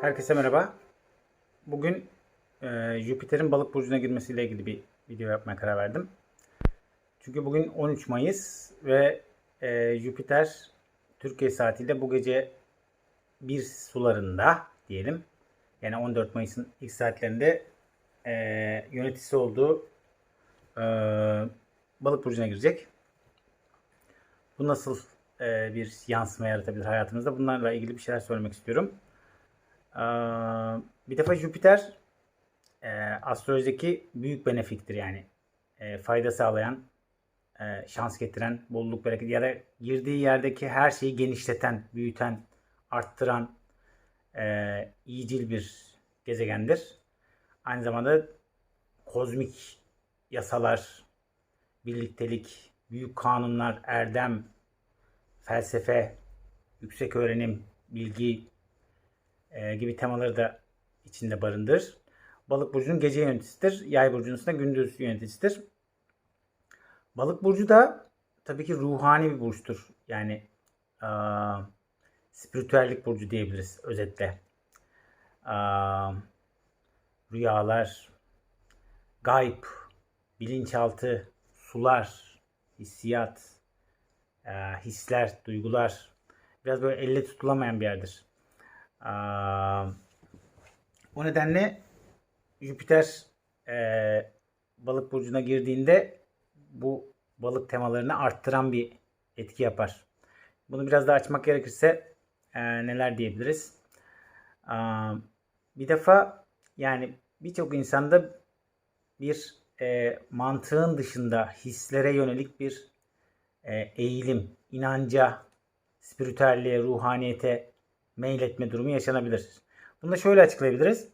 Herkese merhaba. Bugün e, Jüpiter'in balık burcuna girmesiyle ilgili bir video yapmaya karar verdim. Çünkü bugün 13 Mayıs ve e, Jüpiter Türkiye saatiyle bu gece bir sularında diyelim. Yani 14 Mayıs'ın ilk saatlerinde e, yöneticisi olduğu e, balık burcuna girecek. Bu nasıl e, bir yansıma yaratabilir hayatımızda? Bunlarla ilgili bir şeyler söylemek istiyorum. Ee, bir defa Jüpiter e, astrolojideki büyük benefiktir yani. E, fayda sağlayan, e, şans getiren, bolluk bereket ya da girdiği yerdeki her şeyi genişleten, büyüten, arttıran e, iyicil bir gezegendir. Aynı zamanda kozmik yasalar, birliktelik, büyük kanunlar, erdem, felsefe, yüksek öğrenim, bilgi, e, gibi temaları da içinde barındırır. Balık burcunun gece yöneticisidir. Yay burcunun da gündüz yöneticisidir. Balık burcu da tabii ki ruhani bir burçtur. Yani e, spiritüellik burcu diyebiliriz özetle. E, rüyalar, gayb, bilinçaltı, sular, hissiyat, e, hisler, duygular biraz böyle elle tutulamayan bir yerdir. O nedenle Jüpiter e, balık burcuna girdiğinde bu balık temalarını arttıran bir etki yapar. Bunu biraz daha açmak gerekirse e, neler diyebiliriz? Aa, bir defa yani birçok insanda bir e, mantığın dışında hislere yönelik bir e, eğilim, inanca, spiritüelliğe, ruhaniyete meyletme durumu yaşanabilir. Bunu da şöyle açıklayabiliriz.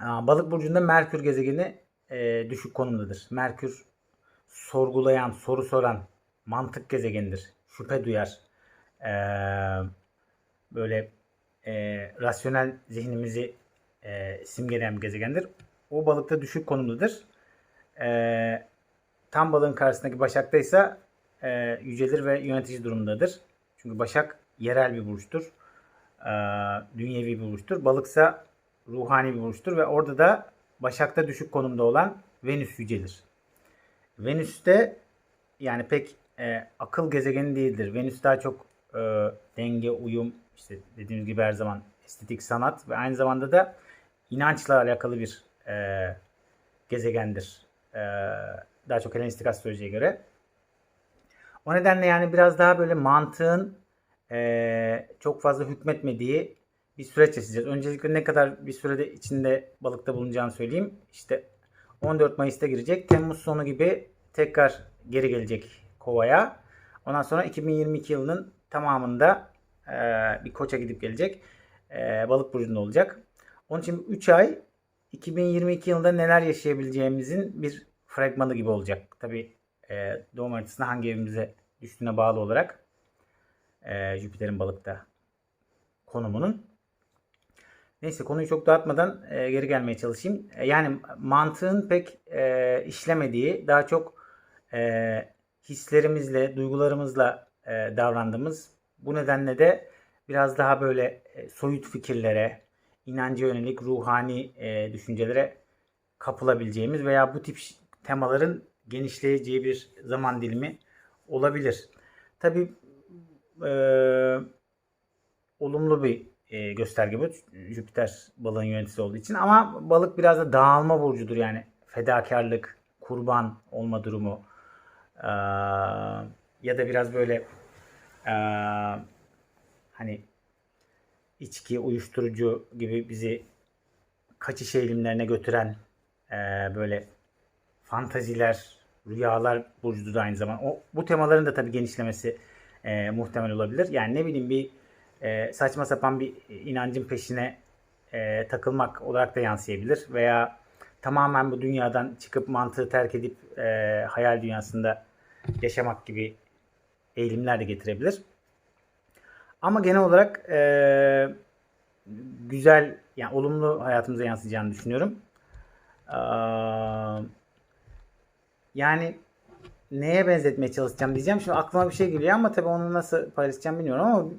Balık burcunda Merkür gezegeni e, düşük konumdadır. Merkür sorgulayan, soru soran, mantık gezegenidir. Şüphe duyar. E, böyle e, rasyonel zihnimizi simgeleyen bir gezegendir. O balıkta düşük konumdadır. Tam balığın karşısındaki Başak'ta ise e, yücelir ve yönetici durumundadır. Çünkü Başak yerel bir burçtur dünyevi bir burçtur. Balıksa ruhani bir burçtur ve orada da Başak'ta düşük konumda olan Venüs yücelir. Venüs'te yani pek e, akıl gezegeni değildir. Venüs daha çok e, denge, uyum, işte dediğimiz gibi her zaman estetik sanat ve aynı zamanda da inançla alakalı bir e, gezegendir. E, daha çok Helenistik astrolojiye göre. O nedenle yani biraz daha böyle mantığın e, çok fazla hükmetmediği bir süreç yaşayacağız. Öncelikle ne kadar bir sürede içinde balıkta bulunacağını söyleyeyim. İşte 14 Mayıs'ta girecek. Temmuz sonu gibi tekrar geri gelecek kovaya. Ondan sonra 2022 yılının tamamında e, bir koça gidip gelecek. E, balık burcunda olacak. Onun için 3 ay 2022 yılında neler yaşayabileceğimizin bir fragmanı gibi olacak. Tabi e, doğum haritasında hangi evimize düştüğüne bağlı olarak e, Jüpiter'in balıkta konumunun. Neyse konuyu çok dağıtmadan e, geri gelmeye çalışayım. E, yani mantığın pek e, işlemediği, daha çok e, hislerimizle, duygularımızla e, davrandığımız, bu nedenle de biraz daha böyle e, soyut fikirlere, inanca yönelik ruhani e, düşüncelere kapılabileceğimiz veya bu tip temaların genişleyeceği bir zaman dilimi olabilir. Tabi e, olumlu bir e, gösterge bu. Jüpiter balığın yöneticisi olduğu için. Ama balık biraz da dağılma burcudur yani. Fedakarlık, kurban olma durumu. E, ya da biraz böyle e, hani içki, uyuşturucu gibi bizi kaçış eğilimlerine götüren e, böyle fantaziler, rüyalar burcudur aynı zamanda. O, bu temaların da tabii genişlemesi e, muhtemel olabilir. Yani ne bileyim bir e, saçma sapan bir inancın peşine e, takılmak olarak da yansıyabilir. Veya tamamen bu dünyadan çıkıp mantığı terk edip e, hayal dünyasında yaşamak gibi eğilimler de getirebilir. Ama genel olarak e, güzel, yani olumlu hayatımıza yansıyacağını düşünüyorum. E, yani neye benzetmeye çalışacağım diyeceğim. Şimdi aklıma bir şey geliyor ama tabii onu nasıl paylaşacağım bilmiyorum ama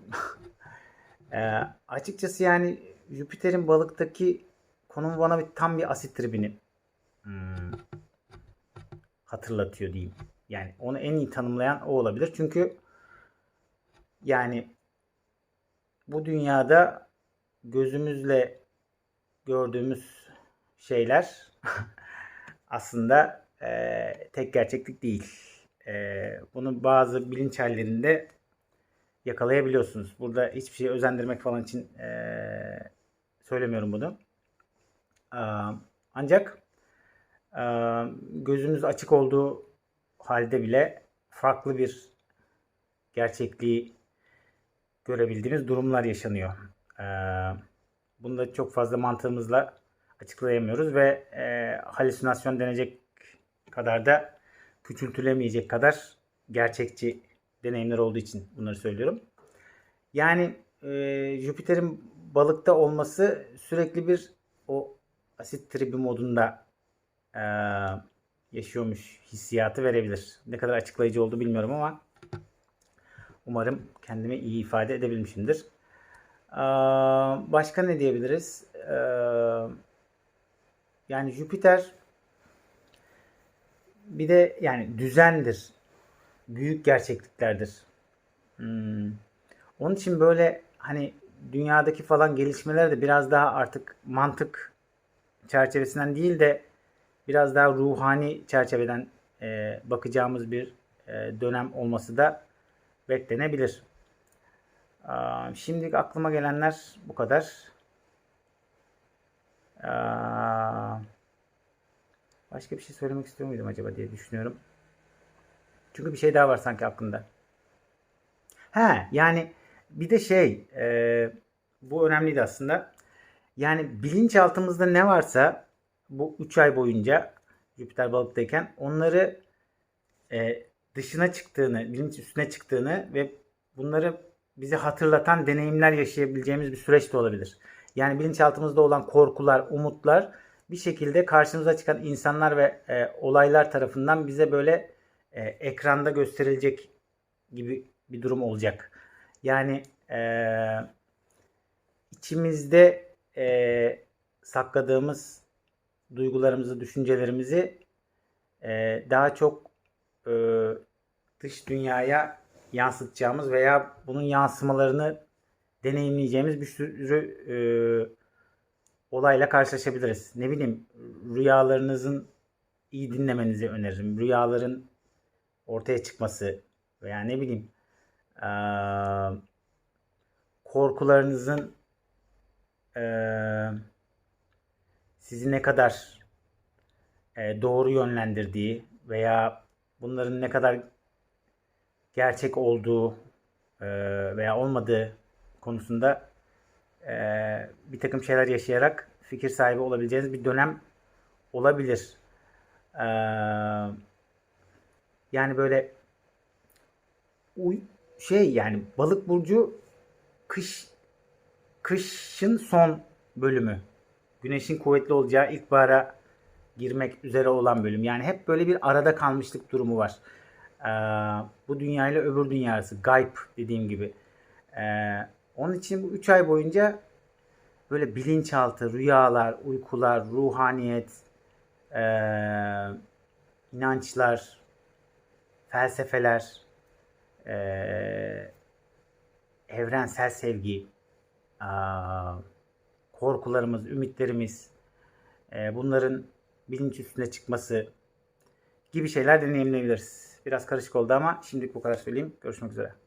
e, açıkçası yani Jüpiter'in balıktaki konumu bana bir tam bir asit tribini hmm, hatırlatıyor diyeyim. Yani onu en iyi tanımlayan o olabilir. Çünkü yani bu dünyada gözümüzle gördüğümüz şeyler aslında eee, tek gerçeklik değil. Eee, bunu bazı bilinç hallerinde yakalayabiliyorsunuz. Burada hiçbir şeyi özendirmek falan için eee, söylemiyorum bunu. Aa, Ancak aa, gözümüz açık olduğu halde bile farklı bir gerçekliği görebildiğimiz durumlar yaşanıyor. Ee, bunu da çok fazla mantığımızla açıklayamıyoruz ve e, halüsinasyon denecek kadar da küçültülemeyecek kadar gerçekçi deneyimler olduğu için bunları söylüyorum. Yani e, Jüpiter'in balıkta olması sürekli bir o asit tribi modunda e, yaşıyormuş hissiyatı verebilir. Ne kadar açıklayıcı oldu bilmiyorum ama umarım kendimi iyi ifade edebilmişimdir. Ee, başka ne diyebiliriz? Ee, yani Jüpiter bir de yani düzendir. Büyük gerçekliklerdir. Hmm. Onun için böyle hani dünyadaki falan gelişmeler de biraz daha artık mantık çerçevesinden değil de biraz daha ruhani çerçeveden e, bakacağımız bir e, dönem olması da beklenebilir. Aa, Şimdilik aklıma gelenler bu kadar. Aa, Başka bir şey söylemek istiyor muydum acaba diye düşünüyorum. Çünkü bir şey daha var sanki aklımda. He yani bir de şey e, bu önemliydi aslında. Yani bilinçaltımızda ne varsa bu 3 ay boyunca Jüpiter balıktayken onları e, dışına çıktığını, bilinç üstüne çıktığını ve bunları bize hatırlatan deneyimler yaşayabileceğimiz bir süreç de olabilir. Yani bilinçaltımızda olan korkular, umutlar bir şekilde karşımıza çıkan insanlar ve e, olaylar tarafından bize böyle e, ekranda gösterilecek gibi bir durum olacak. Yani e, içimizde e, sakladığımız duygularımızı, düşüncelerimizi e, daha çok e, dış dünyaya yansıtacağımız veya bunun yansımalarını deneyimleyeceğimiz bir sürü e, olayla karşılaşabiliriz. Ne bileyim rüyalarınızın iyi dinlemenizi öneririm. Rüyaların ortaya çıkması veya ne bileyim korkularınızın sizi ne kadar doğru yönlendirdiği veya bunların ne kadar gerçek olduğu veya olmadığı konusunda e, bir takım şeyler yaşayarak fikir sahibi olabileceğiniz bir dönem olabilir. E, yani böyle şey yani balık burcu kış kışın son bölümü. Güneşin kuvvetli olacağı ilkbahara girmek üzere olan bölüm. Yani hep böyle bir arada kalmışlık durumu var. Ee, bu dünya ile öbür dünyası. Gayb dediğim gibi. Ee, onun için bu 3 ay boyunca böyle bilinçaltı, rüyalar, uykular, ruhaniyet, ee, inançlar, felsefeler, ee, evrensel sevgi, aa, korkularımız, ümitlerimiz, e, bunların bilinç üstüne çıkması gibi şeyler deneyimleyebiliriz. Biraz karışık oldu ama şimdilik bu kadar söyleyeyim. Görüşmek üzere.